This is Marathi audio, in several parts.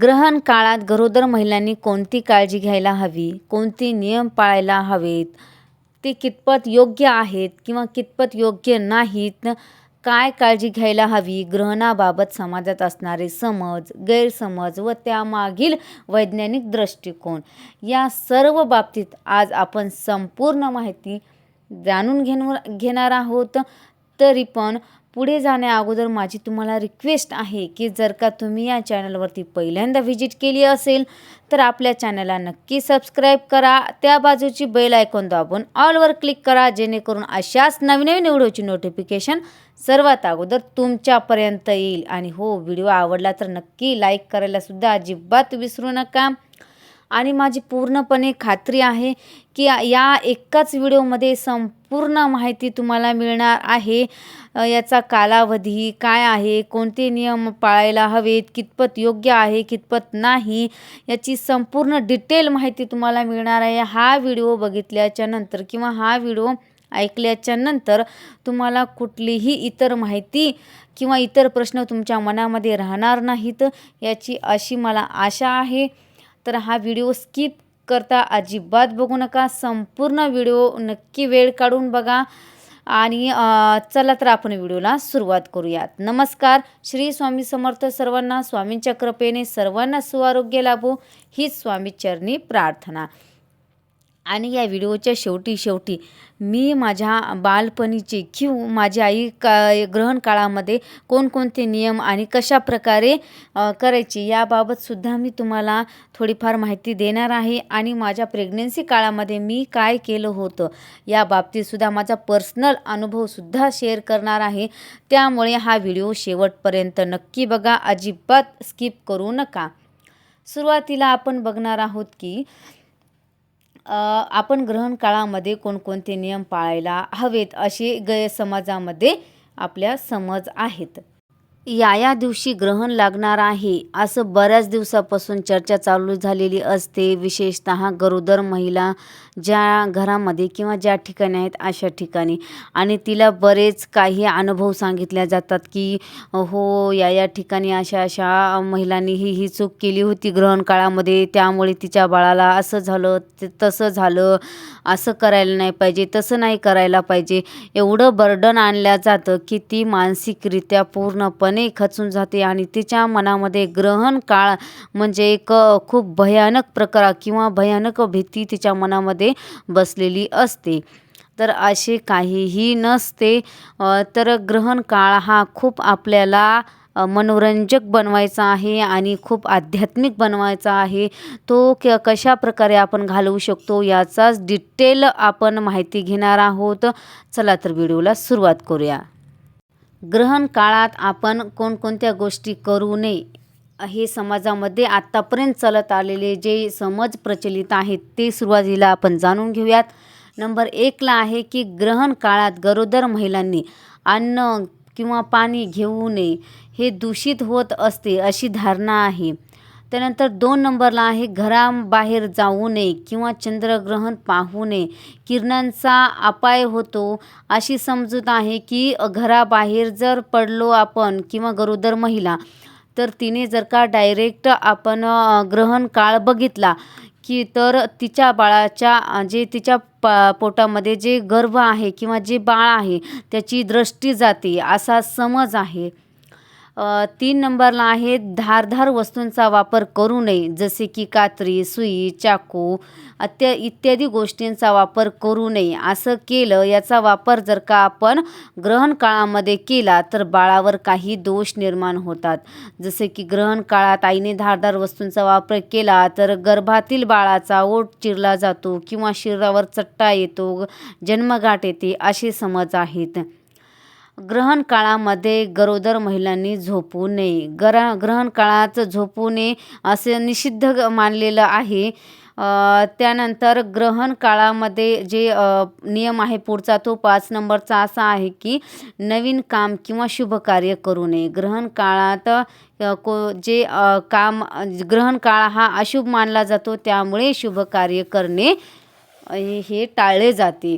ग्रहण काळात गरोदर महिलांनी कोणती काळजी घ्यायला हवी? कोणते नियम पाळायला हवेत? ते कितपत योग्य आहेत किंवा कितपत योग्य नाहीत? काय काळजी घ्यायला हवी? ग्रहणाबाबत समाजात असणारे समज गैरसमज व त्यामागील वैज्ञानिक दृष्टिकोन या सर्व बाबतीत आज आपण संपूर्ण माहिती जाणून घेण घेणार आहोत. तरी पण पुढे जाण्याअगोदर माझी तुम्हाला रिक्वेस्ट आहे की जर का तुम्ही या चॅनलवरती पहिल्यांदा व्हिजिट केली असेल तर आपल्या चॅनलला नक्की सबस्क्राईब करा. त्या बाजूची बेल आयकॉन दाबून ऑलवर क्लिक करा जेणेकरून अशाच नवीन नवीन व्हिडिओची नोटिफिकेशन सर्वात अगोदर तुमच्यापर्यंत येईल. आणि हो व्हिडिओ आवडला तर नक्की लाईक करायलासुद्धा अजिबात विसरू नका. आणि माझी पूर्णपणे खात्री आहे की या एकाच व्हिडिओमध्ये संपूर्ण माहिती तुम्हाला मिळणार आहे. याचा कालावधी काय आहे? कोणते नियम पाळायला हवेत? कितपत योग्य आहे कितपत नाही? याची संपूर्ण डिटेल माहिती तुम्हाला मिळणार आहे. हा व्हिडिओ बघितल्याच्या नंतर किंवा हा व्हिडिओ ऐकल्याच्या नंतर तुम्हाला कुठलीही इतर माहिती किंवा इतर प्रश्न तुमच्या मनामध्ये राहणार नाहीत याची अशी मला आशा आहे. तर हा व्हिडिओ स्किप करता अजिबात बघू नका. संपूर्ण व्हिडिओ नक्की वेळ काढून बघा. आणि चला तर आपण व्हिडिओला सुरुवात करूयात. नमस्कार. श्री स्वामी समर्थ सर्वांना स्वामींच्या कृपेने सर्वांना सुआरोग्य लाभो. हीच स्वामी चरणी प्रार्थना. आणि या व्हिडिओच्या शेवटी शेवटी मी माझ्या बालपणीचे किंवा माझी आई का ग्रहण काळामध्ये कोणकोणते नियम आणि कशा प्रकारे करायचे याबाबतसुद्धा मी तुम्हाला थोडीफार माहिती देणार आहे आणि माझ्या प्रेग्नेन्सी काळामध्ये मी काय केलं होतं या बाबतीतसुद्धा माझा पर्सनल अनुभवसुद्धा शेअर करणार आहे. त्यामुळे हा व्हिडिओ शेवटपर्यंत नक्की बघा अजिबात स्किप करू नका. सुरुवातीला आपण बघणार आहोत की आपण ग्रहण काळामध्ये कोणकोणते नियम पाळायला हवेत असे गैरसमाजामध्ये आपल्या समज आहेत. या या दिवशी ग्रहण लागणार आहे. असं बऱ्याच दिवसापासून चर्चा चालू झालेली असते. विशेषतः गरोदर महिला ज्या घरामध्ये किंवा ज्या ठिकाणी आहेत अशा ठिकाणी. आणि तिला बरेच काही अनुभव सांगितल्या जातात की हो या या ठिकाणी अशा अशा महिलांनी ही ही चूक केली होती ग्रहण काळामध्ये. त्यामुळे तिच्या बाळाला असं झालं ते तसं झालं. असं करायला नाही पाहिजे तसं नाही करायला पाहिजे. एवढं बर्डन आणलं जातं की ती मानसिकरित्या पूर्णपणे खचून जाते आणि तिच्या मनामध्ये ग्रहण काळ म्हणजे एक खूप भयानक प्रकार किंवा भयानक भीती तिच्या मनामध्ये बसलेली असते. तर असे काहीही नसते तर ग्रहण काळ हा खूप आपल्याला मनोरंजक बनवायचा आहे आणि खूप आध्यात्मिक बनवायचा आहे. तो क कशा प्रकारे आपण घालवू शकतो याचाच डिटेल आपण माहिती घेणार आहोत. चला तर व्हिडिओला सुरुवात करूया. ग्रहण काळात आपण कोणकोणत्या गोष्टी करू नये हे समाजामध्ये आत्तापर्यंत चालत आलेले जे समज प्रचलित आहेत ते सुरुवातीला आपण जाणून घेऊयात. नंबर एकला आहे की ग्रहण काळात गरोदर महिलांनी अन्न किंवा पाणी घेऊ नये हे दूषित होत असते अशी धारणा आहे. त्यानंतर दोन नंबरला आहे घराबाहेर जाऊ नये किंवा चंद्रग्रहण पाहू नये. किरणांचा अपाय होतो. अशी समजूत आहे की घराबाहेर जर पडलो आपण किंवा गरोदर महिला तर तिने जर का डायरेक्ट आपण ग्रहण काळ बघितला की तर तिच्या बाळाच्या जे तिच्या प पोटामध्ये जे गर्भ आहे किंवा जे बाळ आहे त्याची दृष्टी जाते. असा समज आहे. तीन नंबरला आहे धारधार वस्तूंचा वापर करू नये जसे की कात्री सुई चाकू अत्या इत्यादी गोष्टींचा वापर करू नये. असं केलं याचा वापर जर का आपण ग्रहण काळामध्ये केला तर बाळावर काही दोष निर्माण होतात. जसे की ग्रहण काळात आईने धारदार वस्तूंचा वापर केला तर गर्भातील बाळाचा ओठ चिरला जातो किंवा शरीरावर चट्टा येतो जन्मगाठ येते असे समज आहेत. ग्रहण काळामध्ये गरोदर महिलांनी झोपू नये. ग्रह ग्रहण काळात झोपू नये असे निषिद्ध मानलेलं आहे. त्यानंतर ग्रहण काळामध्ये जे नियम आहे पुढचा तो पाच नंबरचा असा आहे की नवीन काम किंवा शुभ कार्य करू नये. ग्रहण काळात को जे काम ग्रहण काळ हा अशुभ मानला जातो त्यामुळे शुभ कार्य करणे हे टाळले जाते.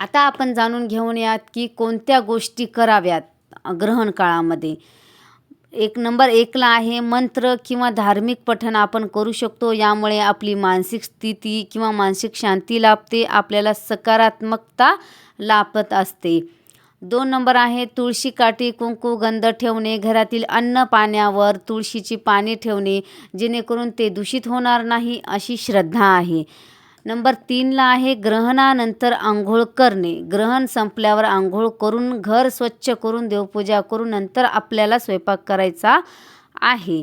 आता आपण जाणून घेऊन यात की कोणत्या गोष्टी कराव्यात ग्रहण काळामध्ये. एक नंबर एकला आहे मंत्र किंवा धार्मिक पठण आपण करू शकतो. यामुळे आपली मानसिक स्थिती किंवा मानसिक शांती लाभते आपल्याला सकारात्मकता लाभत असते. दोन नंबर आहे तुळशी काठी कुंकू गंध ठेवणे घरातील अन्न पाण्यावर तुळशीची पाने ठेवणे जेणेकरून ते दूषित होणार नाही अशी श्रद्धा आहे. नंबर तीनला आहे ग्रहणानंतर आंघोळ करणे. ग्रहण संपल्यावर आंघोळ करून घर स्वच्छ करून देवपूजा करून नंतर आपल्याला स्वयंपाक करायचा आहे.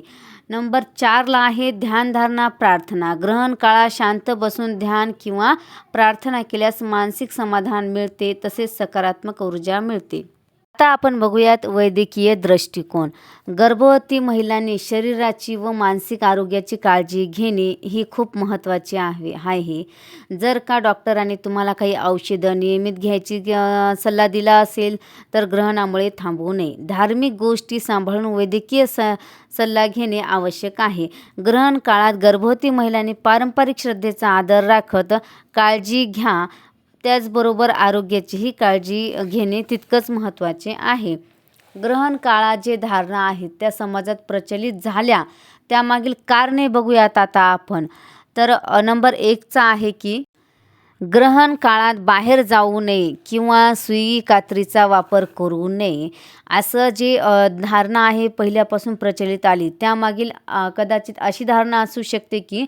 नंबर चारला आहे ध्यानधारणा प्रार्थना. ग्रहण काळात शांत बसून ध्यान किंवा प्रार्थना केल्यास मानसिक समाधान मिळते तसेच सकारात्मक ऊर्जा मिळते. आता आपण बघूयात वैद्यकीय दृष्टिकोन. गर्भवती महिलांनी शरीराची व मानसिक आरोग्याची काळजी घेणे ही खूप महत्त्वाची आहे आहे. जर का डॉक्टरांनी तुम्हाला काही औषधं नियमित घ्यायची सल्ला दिला असेल तर ग्रहणामुळे थांबवू नये. धार्मिक गोष्टी सांभाळून वैद्यकीय स सल्ला घेणे आवश्यक आहे. ग्रहण काळात गर्भवती महिलांनी पारंपरिक श्रद्धेचा आदर राखत काळजी घ्या. त्याचबरोबर आरोग्याचीही काळजी घेणे तितकंच महत्त्वाचे आहे. ग्रहण काळात जे धारणा आहेत त्या समाजात प्रचलित झाल्या त्यामागील कारणे बघूयात आता आपण. तर नंबर एकचा आहे की ग्रहण काळात बाहेर जाऊ नये किंवा सुई कात्रीचा वापर करू नये. असं जे धारणा आहे पहिल्यापासून प्रचलित आली. त्यामागील कदाचित अशी धारणा असू शकते की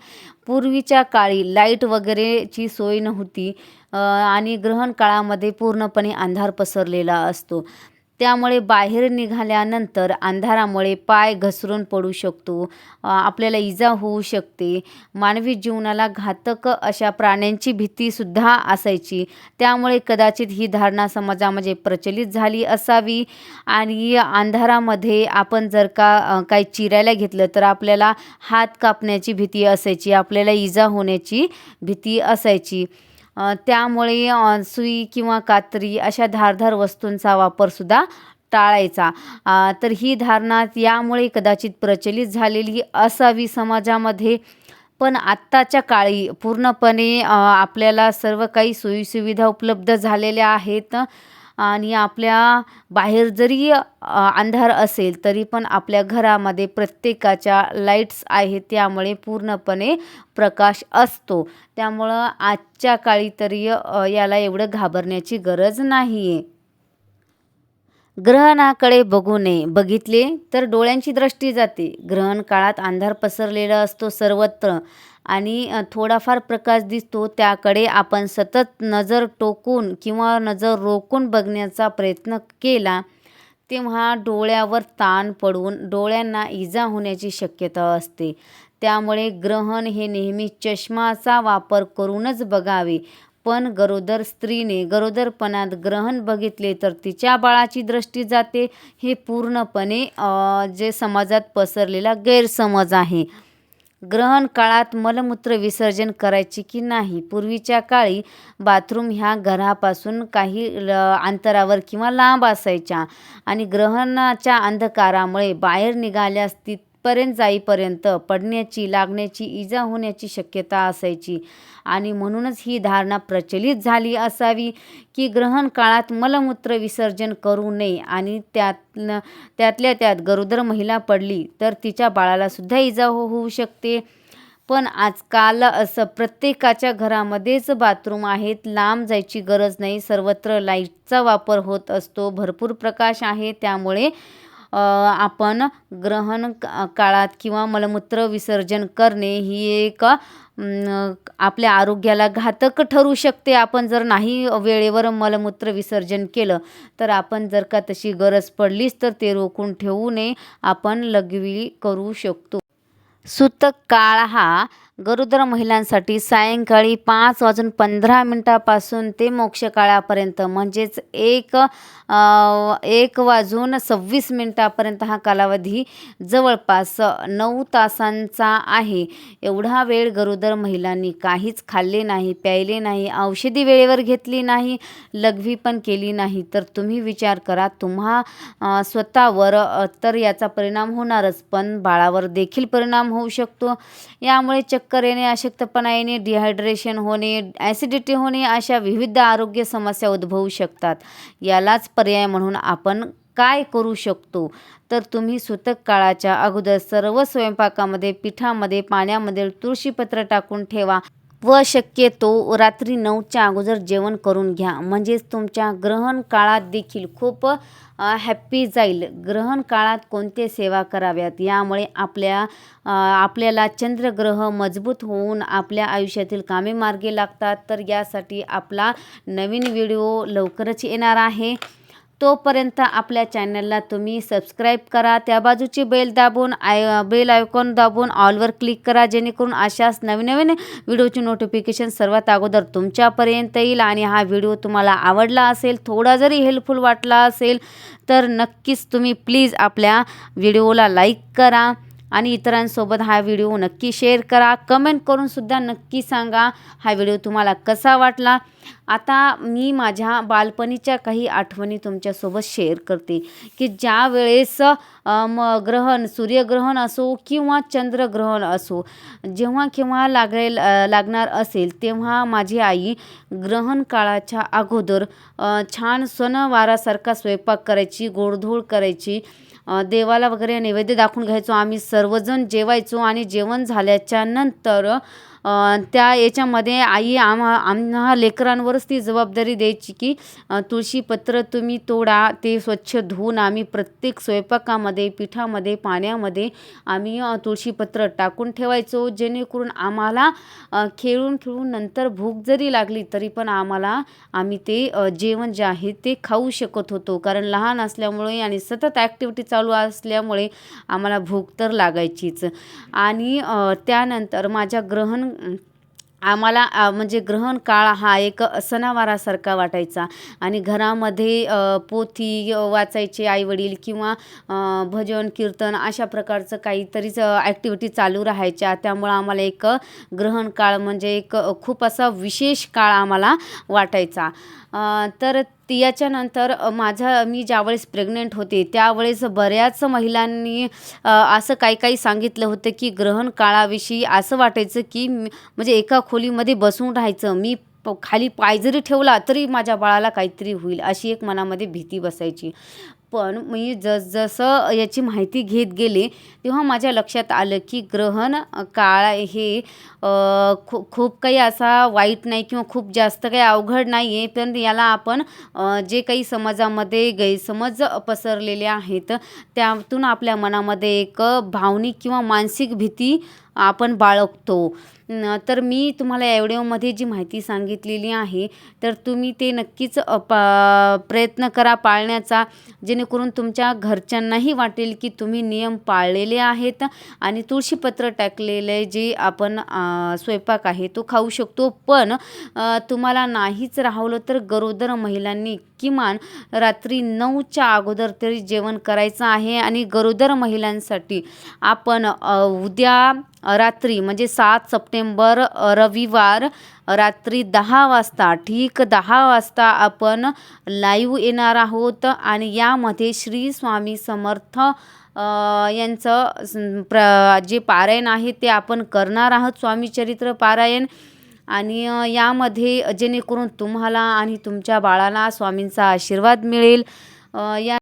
पूर्वीच्या काळी लाइट वगैरेची सोय नव्हती आणि ग्रहण काळामध्ये पूर्णपणे अंधार पसरलेला असतो. त्यामुळे बाहेर निघाल्यानंतर अंधारामुळे पाय घसरून पडू शकतो. आपल्याला इजा होऊ शकते. मानवी जीवनाला घातक अशा प्राण्यांची भीतीसुद्धा असायची. त्यामुळे कदाचित ही धारणा समाजामध्ये प्रचलित झाली असावी. आणि अंधारामध्ये आपण जर का काही चिरायला घेतलं तर आपल्याला हात कापण्याची भीती असायची. आपल्याला इजा होण्याची भीती असायची. त्यामुळे सुई किंवा कात्री अशा धारदार वस्तूंचा वापरसुद्धा टाळायचा. तर ही धारणा यामुळे कदाचित प्रचलित झालेली असावी समाजामध्ये. पण आत्ताच्या काळी पूर्णपणे आपल्याला सर्व काही सोयीसुविधा उपलब्ध झालेल्या आहेत. आणि आपल्या बाहेर जरी अंधार असेल तरी पण आपल्या घरामध्ये प्रत्येकाच्या लाईट्स आहेत त्यामुळे पूर्णपणे प्रकाश असतो. त्यामुळं आजच्या काळी तरी याला एवढं घाबरण्याची गरज नाही आहे ग्रहणाकडे बघू नये. बघितले तर डोळ्यांची दृष्टी जाते. ग्रहण काळात अंधार पसरलेला असतो सर्वत्र आणि थोडाफार प्रकाश दिसतो. त्याकडे आपण सतत नजर टोकून किंवा नजर रोखून बघण्याचा प्रयत्न केला तेव्हा डोळ्यावर ताण पडून डोळ्यांना इजा होण्याची शक्यता असते. त्यामुळे ग्रहण हे नेहमी चष्माचा वापर करूनच बघावे. पण गरोदर स्त्रीने गरोदरपणात ग्रहण बघितले तर तिच्या बाळाची दृष्टी जाते. हे पूर्णपणे जे समाजात पसरलेला गैरसमज आहे. ग्रहण काळात मलमूत्र विसर्जन करायचे की नाही? पूर्वीच्या काळी बाथरूम ह्या घरापासून काही ल अंतरावर किंवा लांब असायच्या आणि ग्रहणाच्या अंधकारामुळे बाहेर निघाल्यास ती पर्यंत जाईपर्यंत पडण्याची लागण्याची इजा होण्याची शक्यता असायची. आणि म्हणूनच ही धारणा प्रचलित झाली असावी की ग्रहण काळात मलमूत्र विसर्जन करू नये आणि त्यात त्यातल्या त्यात गरोदर महिला पडली तर तिच्या बाळालासुद्धा इजा हो होऊ शकते. पण आजकाल असं प्रत्येकाच्या घरामध्येच बाथरूम आहेत लांब जायची गरज नाही सर्वत्र लाईटचा वापर होत असतो भरपूर प्रकाश आहे त्यामुळे आपण ग्रहण का- काळात किंवा मलमूत्र विसर्जन करणे ही एक आपल्या आरोग्याला घातक ठरू शकते. आपण जर नाही वेळेवर मलमूत्र विसर्जन केलं तर आपण जर का तशी गरज पडलीच तर ते रोखून ठेवू नये. आपण लघवी करू शकतो. सूतक काळ हा गरोदर महिलांसाठी सायंकाळी पाच वाजून पंधरा मिनटापासून ते मोक्ष काळापर्यंत म्हणजेच एक एक वाजून सव्वीस मिनटापर्यंत हा कालावधी जवळपास नऊ तासांचा आहे. एवढा वेळ गरोदर महिलांनी काहीच खाल्ले नाही प्यायले नाही औषधी वेळेवर घेतली नाही लघवी पण केली नाही. तर तुम्ही विचार करा तुम्हा स्वतःवर तर याचा परिणाम होणारच पण बाळावर देखील परिणाम होऊ शकतो. यामुळे चक्क येणे अशक्तपणा येणे डिहायड्रेशन होणे ॲसिडिटी होणे अशा विविध आरोग्य समस्या उद्भवू शकतात. यालाच पर्याय म्हणून आपण काय करू शकतो? तर तुम्ही सुतक काळाच्या अगोदर सर्व स्वयंपाकामध्ये पिठामध्ये पाण्यामध्ये तुळशीपत्र टाकून ठेवा. व शक्यतो रात्री नऊच्या अगोदर जेवण करून घ्या. म्हणजेच तुमच्या ग्रहण काळात देखील खूप हॅप्पी जाईल. ग्रहण काळात कोणते सेवा कराव्यात? यामुळे आपल्या आपल्याला चंद्रग्रह मजबूत होऊन आपल्या आयुष्यातील कामे मार्गी लागतात. तर यासाठी आपला नवीन व्हिडिओ लवकरच येणार आहे. तोपर्यंत आपल्या चॅनलला तुम्ही सबस्क्राईब करा. त्या बाजूची बेल दाबून आय बेल आयकॉन दाबून ऑलवर क्लिक करा जेणेकरून अशाच नवीन नवीन व्हिडिओची नोटिफिकेशन सर्वात अगोदर तुमच्यापर्यंत येईल आणि हा व्हिडिओ तुम्हाला आवडला असेल थोडा जरी हेल्पफुल वाटला असेल तर नक्कीच तुम्ही प्लीज आपल्या व्हिडिओला लाईक करा आणि इतरांसोबत हा व्हिडिओ नक्की शेअर करा. कमेंट करूनसुद्धा नक्की सांगा हा व्हिडिओ तुम्हाला कसा वाटला. आता मी माझ्या बालपणीच्या काही आठवणी तुमच्यासोबत शेअर करते की ज्या वेळेस म ग्रहण सूर्यग्रहण असो किंवा चंद्रग्रहण असो जेव्हा केव्हा लागेल लागणार असेल तेव्हा माझी आई ग्रहण काळाच्या अगोदर छान सणवारासारखा स्वयंपाक करायची गोडधोड करायची देवाला वगैरे नैवेद्य दाखवून घ्यायचो. आम्ही सर्वजण जेवायचो आणि जेवण झाल्याच्यानंतर त्या याच्यामध्ये आई आम्हा आम्हा लेकरांवरच ती जबाबदारी द्यायची की तुळशीपत्र तुम्ही तोडा ते स्वच्छ धुवून आम्ही प्रत्येक स्वयंपाकामध्ये पिठामध्ये पाण्यामध्ये आम्ही तुळशीपत्र टाकून ठेवायचो जेणेकरून आम्हाला खेळून खेळून नंतर भूक जरी लागली तरी पण आम्हाला आम्ही ते जेवण जे आहे ते खाऊ शकत होतो. कारण लहान असल्यामुळे आणि सतत ॲक्टिव्हिटी चालू असल्यामुळे आम्हाला भूक तर लागायचीच. आणि त्यानंतर माझ्या ग्रहण आम्हाला म्हणजे ग्रहण काळ हा एक सणावारासारखा वाटायचा. आणि घरामध्ये पोथी वाचायचे आईवडील किंवा भजन कीर्तन अशा प्रकारचं काहीतरीच ॲक्टिव्हिटी चालू राहायच्या. त्यामुळं आम्हाला एक ग्रहण काळ म्हणजे एक खूप असा विशेष काळ आम्हाला वाटायचा. तर तर ती याच्यानंतर माझा मी ज्यावेळेस प्रेग्नेंट होते त्यावेळेस बऱ्याच महिलांनी असं काही काही सांगितलं होतं की ग्रहण काळाविषयी असं वाटायचं की म्हणजे एका खोलीमध्ये बसून राहायचं. मी प खाली पाय जरी ठेवला तरी माझ्या बाळाला काहीतरी होईल अशी एक मनामध्ये भीती बसायची. पण मी जसजसं याची माहिती घेत गेले तेव्हा माझ्या लक्षात आलं की ग्रहण काळ हे खू खूप काही असा वाईट नाही किंवा खूप जास्त काही अवघड नाही आहे पण याला आपण जे काही समाजामध्ये गैरसमज पसरलेले आहेत त्यातून आपल्या मनामध्ये एक भावनिक किंवा मानसिक भीती आपण बाळगतो. तर मी तुम्हाला या व्हिडिओमध्ये जी माहिती सांगितलेली आहे तर तुम्ही ते नक्कीच प प्रयत्न करा पाळण्याचा जे जेणेकरून तुमच्या घरच्यांनाही वाटेल की तुम्ही नियम पाळलेले आहेत आणि तुळशीपत्र टाकलेले जे आपण स्वयंपाक आहे तो खाऊ शकतो. पण तुम्हाला नाहीच राहवलं तर गरोदर महिलांनी किमान रात्री नऊच्या अगोदर तरी जेवण करायचं आहे आणि गरोदर महिलांसाठी आपण उद्या रात्री म्हणजे सात सप्टेंबर रविवार रात्री दहा वाजता ठीक दहा वाजता आपण लाईव्ह येणार आहोत आणि यामध्ये श्री स्वामी समर्थ यांचं प्र जे पारायण आहे ते आपण करणार आहोत. स्वामी चरित्र पारायण आणि यामध्ये जेणेकरून तुम्हाला आणि तुमच्या बाळाला स्वामींचा आशीर्वाद मिळेल. या